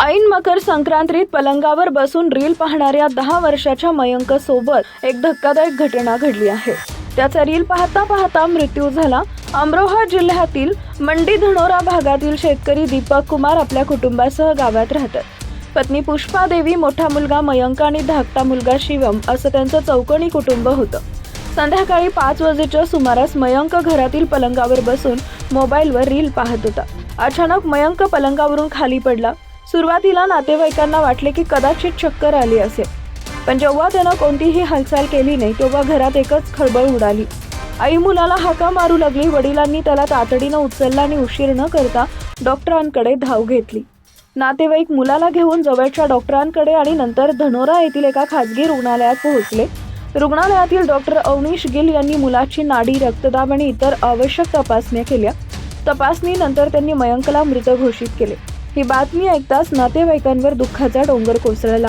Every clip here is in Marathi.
ऐन मकर संक्रांतीत पलंगावर बसून रील पाहणाऱ्या दहा वर्षाच्या मयंक सोबत एक धक्कादायक घटना घडली आहे. त्याचा रील पाहता पाहता मृत्यू झाला. अमरोहा जिल्ह्यातील मंडी धनोरा भागातील शेतकरी दीपक कुमार आपल्या कुटुंबासह गावात राहतात. पत्नी पुष्पा देवी मोठा मुलगा मयंक आणि धाकटा मुलगा शिवम असं त्यांचं चौकोनी कुटुंब होतं. संध्याकाळी पाच वाजेच्या सुमारास मयंक घरातील पलंगावर बसून मोबाईलवर रील पाहत होता. अचानक मयंक पलंगावरून खाली पडला. सुरुवातीला नातेवाईकांना वाटले की कदाचित चक्कर आली असेल. पण जेव्हा त्यानं कोणतीही हालचाल केली नाही तेव्हा घरात एकच खळबळ उडाली. आई मुलाला हाका मारू लागली वडिलांनी त्याला तातडीनं उचलला आणि उशीर न करता डॉक्टरांकडे धाव घेतली. नातेवाईक मुलाला घेऊन जवळच्या डॉक्टरांकडे आणि नंतर धनोरा येथील एका खाजगी रुग्णालयात पोहोचले. रुग्णालयातील डॉक्टर अवनीश गिल यांनी मुलाची नाडी रक्तदाब आणि इतर आवश्यक तपासण्या केल्या. तपासणीनंतर त्यांनी मयंकला मृत घोषित केले. ही बातमी ऐकताच नातेवाईकांवर दुःखाचा डोंगर कोसळला.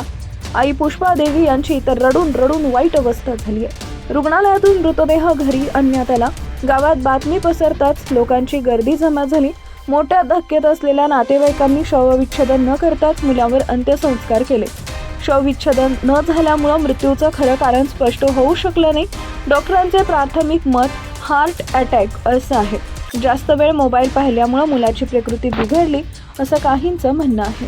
आई पुष्पा देवी यांची तर रडून रडून वाईट अवस्था झाली आहे. रुग्णालयातून मृतदेह घरी आणण्यात आला. गावात बातमी पसरताच लोकांची गर्दी जमा झाली. मोठ्या धक्केत असलेल्या नातेवाईकांनी शवविच्छेदन न करताच मुलावर अंत्यसंस्कार केले. शवविच्छेदन न झाल्यामुळं मृत्यूचं खरं कारण स्पष्ट होऊ शकलं नाही. डॉक्टरांचे प्राथमिक मत हार्ट अटॅक असं आहे. जास्त वेळ मोबाईल पाहिल्यामुळं मुलाची प्रकृती बिघडली असं काहींचं म्हणणं आहे.